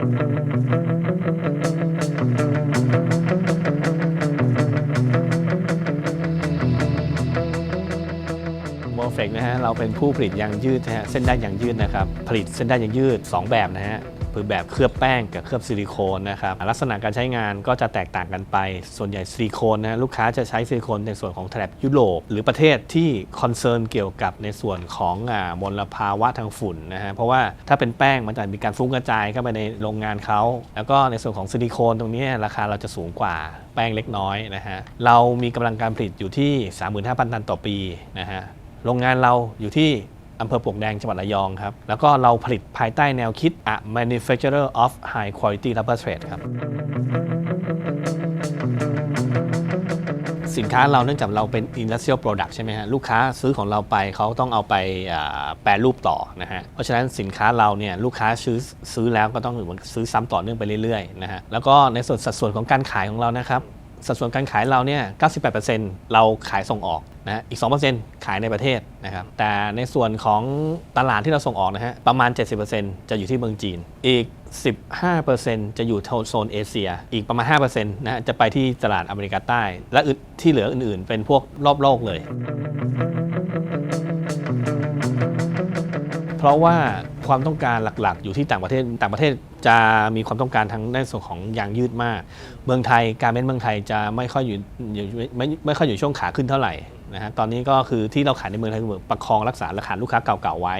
โมเฟกนะฮะเราเป็นผู้ผลิตยางยืดนะฮะเส้นได้ยางยืดนะครับ ผลิตเส้นได้ยางยืด 2 แบบนะฮะ คือแบบเคลือบแป้งกับเคลือบซิลิโคนนะครับลักษณะการใช้งานก็จะแตกต่างกันไป ส่วนใหญ่ซิลิโคนนะลูกค้าจะใช้ซิลิโคนในส่วนของแถบยุโรปหรือประเทศที่คอนเซิร์นเกี่ยวกับในส่วนของอมลภาวะทางฝุ่นนะฮะเพราะว่าถ้าเป็นแป้งมันจะมีการฟุ้งกระจายเข้าไปในโรงงานเขาแล้วก็ในส่วนของซิลิโคนตรงนี้ราคาเราจะสูงกว่าแป้งเล็กน้อยนะฮะเรามีกำลังการผลิตอยู่ที่ 35,000 ตันต่อปีนะฮะโรงงานเราอยู่ที่ อำเภอปลวกแดงจังหวัดระยองครับ แล้วก็เราผลิตภายใต้แนวคิด a manufacturer of high quality rubber trade ครับ สินค้าเราเนื่องจากเราเป็น industrial product ใช่ไหมฮะ ลูกค้าซื้อของเราไปเขาต้องเอาไปแปรรูปต่อนะฮะ เพราะฉะนั้นสินค้าเราเนี่ยลูกค้าซื้อซื้อแล้วก็ต้องเหมือนซื้อซ้ำต่อเนื่องไปเรื่อยๆนะฮะ แล้วก็ในส่วนสัดส่วนของการขายของเรานะครับ สัดส่วนการขายเราเนี่ย 98%เราขายส่งออกนะอีก 2%ขายในประเทศนะครับ แต่ในส่วนของตลาดที่เราส่งออกนะฮะ ประมาณ 70%จะอยู่ที่เมืองจีน อีก 15%จะอยู่โซนเอเชีย อีกประมาณ 5%นะฮะจะไปที่ตลาดอเมริกาใต้ และอื่นที่เหลืออื่นๆ เป็นพวกรอบโลกเลย เพราะว่าความต้องการหลักๆ อยู่ที่ต่างประเทศต่างประเทศจะมีความต้องการทางด้านส่วนของยางยืดมาก เมืองไทยการเม้นเมืองไทยจะไม่ค่อยอยู่อยู่ไม่ไม่ค่อยอยู่ช่วงขาขึ้นเท่าไหร่นะฮะตอนนี้ก็คือที่เราขายในเมืองไทยคือประคองรักษาราคาลูกค้าเก่าๆไว้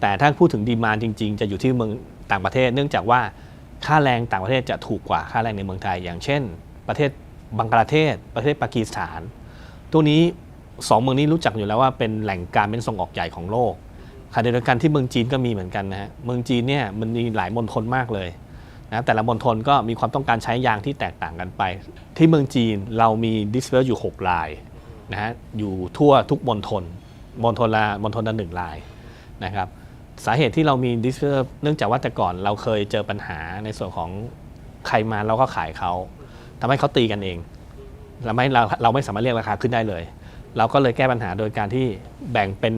แต่ถ้าพูดถึงดีมานจริง ๆ จะอยู่ที่เมืองต่างประเทศ เนื่องจากว่าค่าแรงต่างประเทศจะถูกกว่าค่าแรงในเมืองไทย อย่างเช่น ประเทศบังกลาเทศ ประเทศปากีสถาน ตัวนี้สองเมืองนี้รู้จักอยู่แล้วว่าเป็นแหล่งการเป็นส่งออกใหญ่ของโลก ขณะเดียวกันที่เมืองจีนก็มีเหมือนกันนะฮะเมืองจีนเนี่ยมันมีหลายมณฑลมากเลยนะแต่ละมณฑลก็มีความต้องการใช้ยางที่แตกต่างกันไป ที่เมืองจีนเรามีดิสเพลอยู่ 6 ลายนะฮะอยู่ทั่วทุกมณฑลมณฑลละมณฑลละหนึ่งลายนะครับสาเหตุที่เรามีดิสเพลเนื่องจากว่าแต่ก่อนเราเคยเจอปัญหาในส่วนของใครมาเราก็ขายเขาทำให้เขาตีกันเองเราไม่เราเราไม่สามารถเรียกราคาขึ้นได้เลย เราก็เลยแก้ปัญหาโดยการที่แบ่งเป็น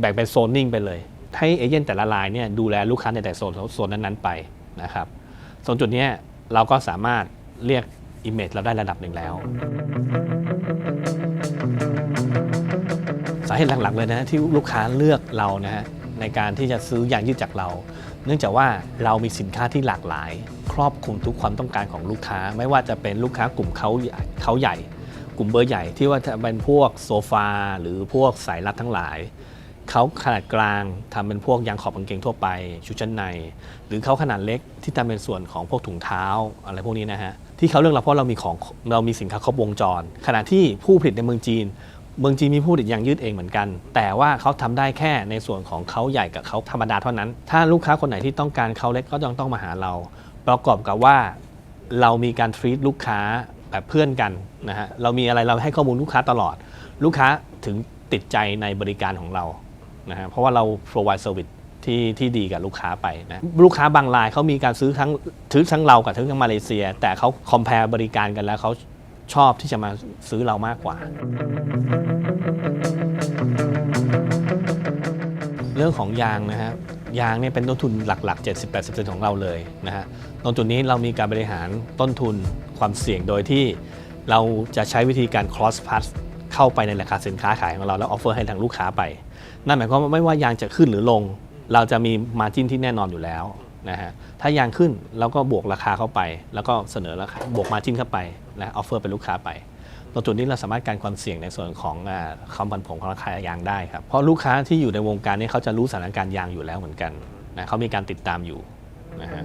แบ่งเป็นโซนนิ่งไปเลย ให้เอเย่นแต่ละรายเนี่ยดูแลลูกค้าในแต่โซนโซนนั้นๆไปนะครับโซนจุดนี้เราก็สามารถเรียก Image เราได้ระดับหนึ่งแล้ว สาเหตุหลักๆเลยนะที่ลูกค้าเลือกเรานะฮะในการที่จะซื้อยางยืดจากเรา เนื่องจากว่าเรามีสินค้าที่หลากหลาย ครอบคลุมทุกความต้องการของลูกค้า ไม่ว่าจะเป็นลูกค้ากลุ่มเขาใหญ่เขาใหญ่ กลุ่มเบอร์ใหญ่ที่ว่าจะเป็นพวกโซฟาหรือพวกสายรัดทั้งหลาย เขาขนาดกลางทำเป็นพวกยางขอบกางเกงทั่วไป ชุดชั้นใน หรือเขาขนาดเล็กที่ทำเป็นส่วนของพวกถุงเท้าอะไรพวกนี้นะฮะที่เขาเลือกเราเพราะเรามีของเรามีสินค้าครบวงจร ขณะที่ผู้ผลิตในเมืองจีน เมืองจีนมีผู้ผลิตยางยืดเองเหมือนกัน แต่ว่าเขาทำได้แค่ในส่วนของเขาใหญ่กับเขาธรรมดาเท่านั้น ถ้าลูกค้าคนไหนที่ต้องการเขาเล็กก็ยังต้องมาหาเรา ประกอบกับว่าเรามีการทรีตลูกค้าแบบเพื่อนกันนะฮะเรามีอะไรเราให้ข้อมูลลูกค้าตลอด ลูกค้าถึงติดใจในบริการของเรา นะฮะเพราะว่าเรา provide service ที่ที่ดีกับลูกค้าไปนะลูกค้าบางรายเขามีการซื้อทั้งซื้อทั้งเรากับทั้งมาเลเซีย แต่เขา compare บริการกันแล้วเขาชอบที่จะมาซื้อเรามากกว่า เรื่องของยางนะฮะยางเนี่ยเป็นต้นทุนหลักๆ 70-80%ของเราเลยนะฮะตรงจุดนี้เรามีการบริหารต้นทุนความเสี่ยงโดยที่เราจะใช้วิธีการ cross pass เข้าไปในราคาสินค้าขายของเราแล้วออฟเฟอร์ให้ทางลูกค้าไป นั่นหมายความว่าไม่ว่ายางจะขึ้นหรือลง เราจะมีมาจิ้นที่แน่นอนอยู่แล้วนะฮะถ้ายางขึ้นเราก็บวกราคาเข้าไป แล้วก็เสนอราคาบวกมาจิ้นเข้าไปและออฟเฟอร์เป็นลูกค้าไปตรงจุดนี้เราสามารถการความเสี่ยงในส่วนของความผันผวนของราคายางได้ครับเพราะลูกค้าที่อยู่ในวงการนี้เขาจะรู้สถานการณ์ยางอยู่แล้วเหมือนกันนะเขามีการติดตามอยู่นะฮะ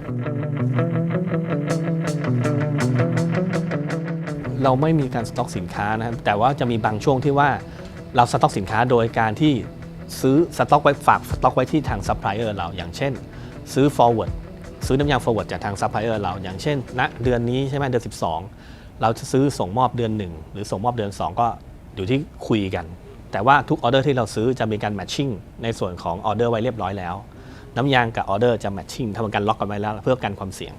เราไม่มีการสต็อกสินค้านะครับแต่ว่าจะมีบางช่วงที่ว่าเราสต็อกสินค้าโดยการที่ ซื้อสต็อกไว้ฝากสต็อกไว้ที่ทางซัพพลายเออร์เรา อย่างเช่น ซื้อ forward ซื้อน้ำยาง forward จากทางซัพพลายเออร์เรา อย่างเช่นณเดือนนี้ใช่ไหมเดือน 12 เราจะซื้อส่งมอบเดือน 1 หรือส่งมอบเดือน 2 ก็อยู่ที่คุยกัน แต่ว่าทุกออเดอร์ที่เราซื้อจะมีการแมทชิ่งในส่วนของออเดอร์ไว้เรียบร้อยแล้ว น้ำยางกับออเดอร์จะแมทชิ่งทำการล็อกกันไว้แล้วเพื่อกันความเสี่ยง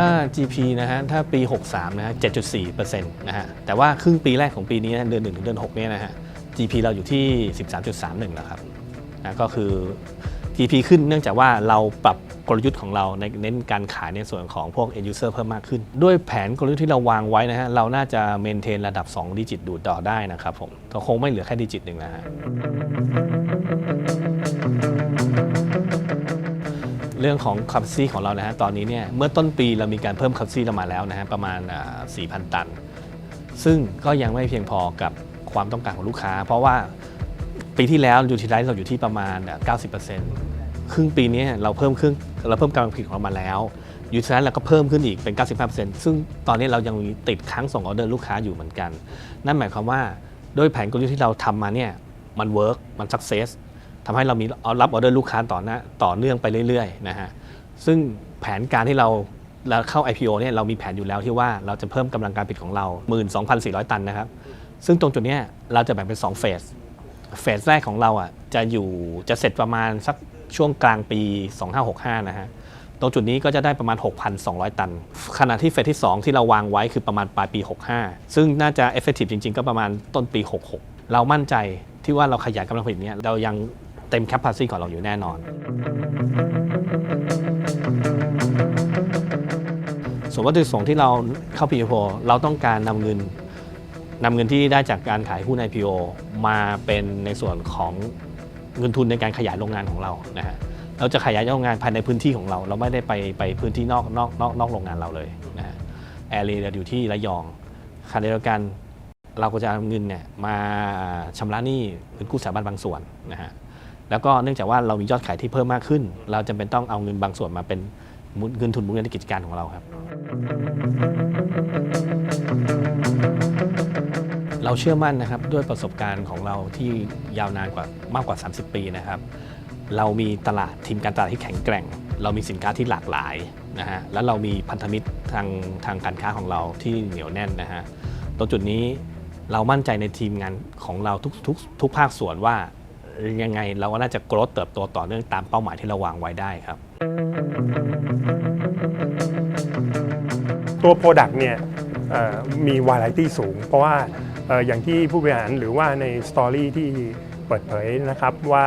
ถ้า GP นะฮะ ถ้าปี 63 นะฮะ 7.4%นะฮะ แต่ว่าครึ่งปีแรกของปีนี้นะเดือน1ถึงเดือน 6 เนี่ยนะฮะ GP เราอยู่ที่ 13.31 แล้วครับนะก็คือ GP ขึ้นเนื่องจากว่าเราปรับกลยุทธ์ของเราในเน้นการขายในส่วนของพวก end user เพิ่มมากขึ้น ด้วยแผนกลยุทธ์ที่เราวางไว้นะฮะ เราน่าจะเมนเทนระดับ 2 ดิจิตดูดต่อได้นะครับผมก็คงไม่เหลือแค่ดิจิตหนึ่งแล้วฮะ เรื่องของคับซี่ของเรานะฮะตอนนี้เนี่ยเมื่อต้นปีเรามีการเพิ่มคับซี่เรามาแล้วนะฮะประมาณ 4,000 ตัน ซึ่งก็ยังไม่เพียงพอกับความต้องการของลูกค้า เพราะว่าปีที่แล้วยูทิลไลซ์เราอยู่ที่ประมาณ 90%ครึ่งปีนี้เราเพิ่มเครื่องเราเพิ่มกำลังผลิตของเรามาแล้วยูทิลไลซ์เราก็เพิ่มขึ้นอีกเป็น 95%ซึ่งตอนนี้เรายังมีติดค้างส่งออเดอร์ลูกค้าอยู่เหมือนกัน นั่นหมายความว่าด้วยแผนกลยุทธ์ที่เราทำมาเนี่ยมันเวิร์กมันสักเซส ทำให้เรามีเอารับออเดอร์ลูกค้าต่อหน้าต่อเนื่องไปเรื่อยๆนะฮะซึ่งแผนการที่เราเราเข้า IPO เนี่ยเรามีแผนอยู่แล้วที่ว่าเราจะเพิ่มกำลังการผลิตของเรา 12,400 ตันนะครับ ซึ่งตรงจุดเนี้ยเราจะแบ่งเป็น 2 เฟส เฟสแรกของเราอะจะอยู่จะเสร็จประมาณสักช่วงกลางปี 2565 นะฮะ ตรงจุดนี้ก็จะได้ประมาณ 6,200 ตัน ขณะที่เฟสที่ 2 ที่เราวางไว้คือประมาณปลายปี 65 ซึ่งน่าจะ effective จริง ๆ ก็ประมาณต้นปี 66 เรามั่นใจที่ว่าเราขยายกำลังผลิตเนี่ยเรายัง เต็ม capacity ของเราอยู่แน่นอน ส่วนวัตถุประสงค์ที่เราเข้า PPO เราต้องการนำเงินนำเงินที่ได้จากการขายหุ้น IPO มาเป็นในส่วนของเงินทุนในการขยายโรงงานของเรานะฮะเราจะขยายโรงงานภายในพื้นที่ของเรา เราไม่ได้ไปไปพื้นที่นอกนอกนอกนอกโรงงานเราเลยนะฮะแอร์เรียอยู่ที่ระยองขณะเดียวกันเราก็จะเอาเงินเนี่ยมาชำระหนี้เงินกู้สถาบันบางส่วนนะฮะ แล้วก็เนื่องจากว่าเรามียอดขายที่เพิ่มมากขึ้น เราจำเป็นต้องเอาเงินบางส่วนมาเป็นเงินทุนหมุนเวียนในกิจการของเราครับ เราเชื่อมั่นนะครับด้วยประสบการณ์ของเราที่ยาวนานกว่ามากกว่า 30 ปีนะครับ เรามีตลาดทีมการตลาดที่แข็งแกร่ง เรามีสินค้าที่หลากหลายนะฮะแล้วเรามีพันธมิตรทางทางการค้าของเราที่เหนียวแน่นนะฮะตรงจุดนี้เรามั่นใจในทีมงานของเราทุกทุกทุกภาคส่วนว่า ยังไงเราก็น่าจะโกรธเติบโตต่อเนื่องตามเป้าหมายที่เราวางไว้ได้ครับ ตัว Product เนี่ยเอ่อมีวาไรตี้สูง เพราะว่าเอ่ออย่างที่ผู้บริหารหรือว่าในสตอรี่ที่เปิดเผยนะครับว่า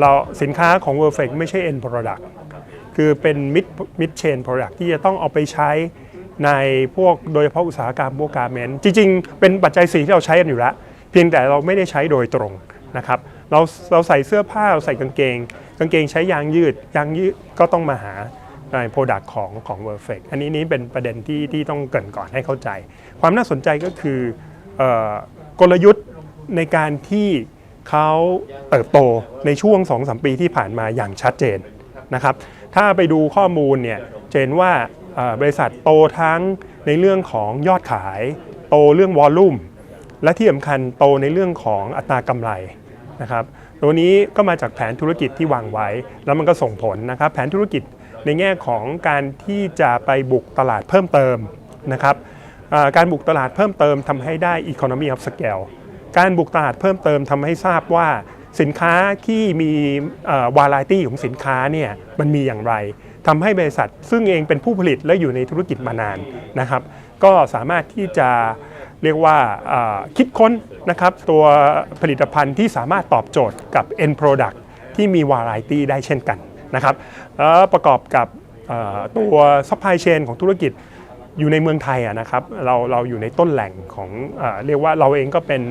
เราสินค้าของ w o r l f e c ไม่ใช่ end product คือเป็น mid mid chain product ที่จะต้องเอาไปใช้ในพวกโดยเฉพาะอุตสาหกรรมพวกการเมนต์จริง ๆ เป็นปัจจัยสีที่เราใช้กันอยู่แล้ว เพียงแต่เราไม่ได้ใช้โดยตรงนะครับ เราเราใส่เสื้อผ้าเราใส่กางเกง กางเกงใช้ยางยืดยางยืดก็ต้องมาหาในโปรดักต์ของของ w o r f e c อันนี้นี้เป็นประเด็นที่ที่ต้องเกินก่อนให้เข้าใจ ความน่าสนใจก็คือออกลยุทธ์ในการที่เขาเติบโตในช่วง 2-3 ปีที่ผ่านมาอย่างชัดเจนนะครับ ถ้าไปดูข้อมูลเนี่ยเห็นว่าบริษัทโตทั้งในเรื่องของยอดขาย โตเรื่องวอลลุ่ม และที่สำคัญโตในเรื่องของอัตรากำไร นะครับตัวนี้ก็มาจากแผนธุรกิจที่วางไว้ แล้วมันก็ส่งผลนะครับแผนธุรกิจในแง่ของการที่จะไปบุกตลาดเพิ่มเติมนะครับการบุกตลาดเพิ่มเติมทำให้ได้ economy of scale การบุกตลาดเพิ่มเติมทำให้ทราบว่าสินค้าที่มีวาไรตี้ของสินค้าเนี่ยมันมีอย่างไรทำให้บริษัทซึ่งเองเป็นผู้ผลิตและอยู่ในธุรกิจมานานนะครับ ก็สามารถที่จะ เรียกว่าคิดค้นนะครับตัวผลิตภัณฑ์ที่สามารถตอบโจทย์กับ end product ที่มีวาไรตี้ได้เช่นกันนะครับแล้วประกอบกับตัว supply chain ของธุรกิจอยู่ในเมืองไทยะนะครับเราเราอยู่ในต้นแหล่งของเอเรียกว่าเราเองก็เป็น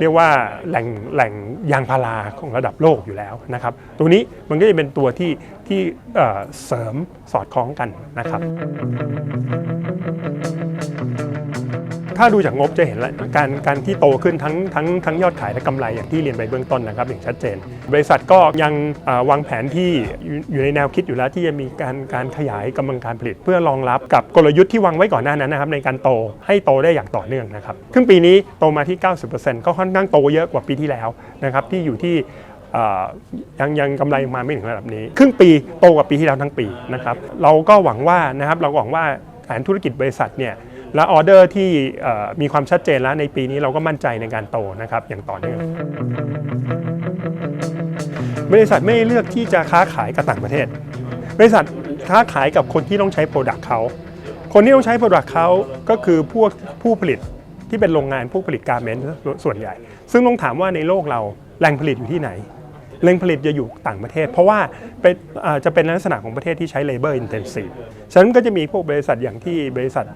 เรียกว่าแหล่งแหล่งยางพาราของระดับโลกอยู่แล้วนะครับตัวนี้มันก็จะเป็นตัวที่ที่เอ่อเสริมสอดคล้องกันนะครับ ถ้าดูจากงบจะเห็นแล้วการการที่โตขึ้นทั้งทั้งทั้งยอดขายและกำไรอย่างที่เรียนไปเบื้องต้นนะครับ อย่างชัดเจน บริษัทก็ยังอ่อวางแผนที่อยู่อยู่ในแนวคิดอยู่แล้วที่จะมีการการขยายกำลังการผลิต เพื่อรองรับกับกลยุทธ์ที่วางไว้ก่อนหน้านั้นนะครับในการโตให้โตได้อย่างต่อเนื่องนะครับครึ่งปีนี้โตมาที่ 90%ก็ค่อนข้างโตเยอะกว่าปีที่แล้วนะครับที่อยู่ที่อ่อยังยังกำไรมาไม่ถึงระดับนี้ ครึ่งปีโตกว่าปีที่แล้วทั้งปีนะครับเราก็หวังว่านะครับเราหวังว่าแผนธุรกิจบริษัทเนี่ย และออเดอร์ที่มีความชัดเจนแล้วในปีนี้เราก็มั่นใจในการโตนะครับอย่างต่อเนื่องบริษัทไม่เลือกที่จะค้าขายกับต่างประเทศ บริษัทค้าขายกับคนที่ต้องใช้โปรดักต์เขาคนที่ต้องใช้โปรดักต์เขาก็คือพวกผู้ผลิตที่เป็นโรงงานผู้ผลิตการเมนต์ส่วนใหญ่ ซึ่งต้องถามว่าในโลกเราแหล่งผลิตอยู่ที่ไหน แหล่งผลิตจะอยู่ต่างประเทศ เพราะว่าเป็นจะเป็นลักษณะของประเทศที่ใช้ labor intensive ฉะนั้นก็จะมีพวกบริษัทอย่างที่บริษัท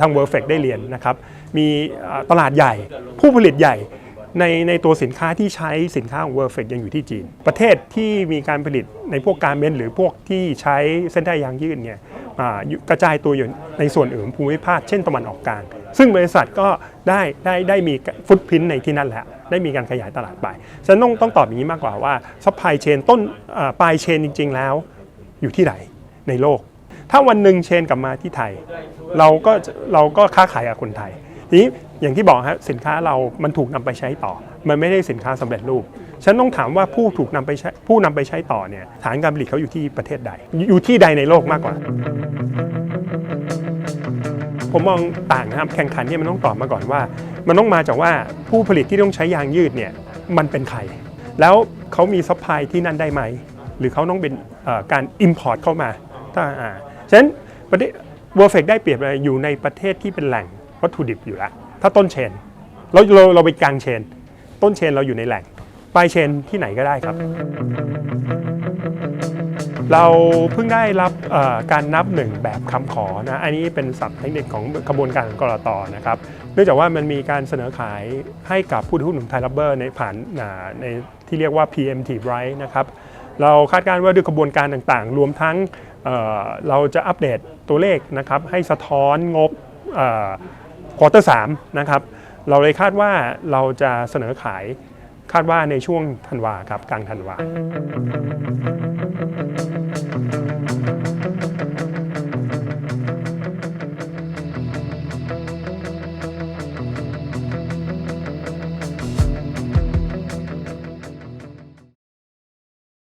ทาง w o r f e c ได้เรียนนะครับ มีตลาดใหญ่ ผู้ผลิตใหญ่ในในตัวสินค้าที่ใช้สินค้าของ w o r f e c ยังอยู่ที่จีน ประเทศที่มีการผลิตในพวกการเมนหรือพวกที่ใช้เส้นได้ยางยืดเนี่ยกระจายตัวอยู่ในส่วนอื่นภูมิภาคเช่นตะวันออกกลาง ซึ่งบริษัทก็ได้ได้ได้มีฟุตพิ้นในที่นั่นแหละได้มีการขยายตลาดไปฉะนั้นต้องต้องตอบอย่างนี้มากกว่าว่าซัพพลายเชนต้นปลายเชนจริง ๆ แล้วอยู่ที่ไหนในโลก ถ้าวันหนึ่งเชนกลับมาที่ไทย เราก็เราก็ค้าขายกับคนไทยทีนี้อย่างที่บอกฮะสินค้าเรามันถูกนำไปใช้ต่อ มันไม่ได้สินค้าสำเร็จรูปฉันต้องถามว่าผู้ถูกนำไปใช้ผู้นำไปใช้ต่อเนี่ยฐานการผลิตเขาอยู่ที่ประเทศใด อยู่ที่ใดในโลกมากกว่า ผมมองต่างนะครับแข่งขันเนี่ยมันต้องตอบมาก่อนว่า มันต้องมาจากว่าผู้ผลิตที่ต้องใช้ยางยืดเนี่ยมันเป็นใครแล้วเขามีซัพพลายที่นั่นได้ไหม หรือเขาต้องเป็นเอ่อการ Import เข้ามาถ้าอ่าฉะนั้นประเทศเวอร์เฟกได้เปรียบอะไรอยู่ในประเทศที่เป็นแหล่งวัตถุดิบอยู่แล้วถ้าต้นเชนเราเราเราไปกลางเชน ต้นเชนเราอยู่ในแหล่งปลายเชนที่ไหนก็ได้ครับ เราเพิ่งได้รับการนับหนึ่งแบบคำขอนะอันนี้เป็นศัพท์เทคนิคของกระบวนการของกรตนะครับเนื่องจากว่ามันมีการเสนอขายให้กับผู้ถือหุ้นของไทยรับเบอร์ในผ่านอ่าในที่เรียกว่า PMT right นะครับเราคาดการณ์ว่าด้วยกระบวนการต่างๆ รวมทั้งเเราจะอัปเดตตัวเลขนะครับให้สะท้อนงบควอเตอร์สนะครับเราเลยคาดว่าเราจะเสนอขาย คาดว่าในช่วงธันวาครับกลางธันวา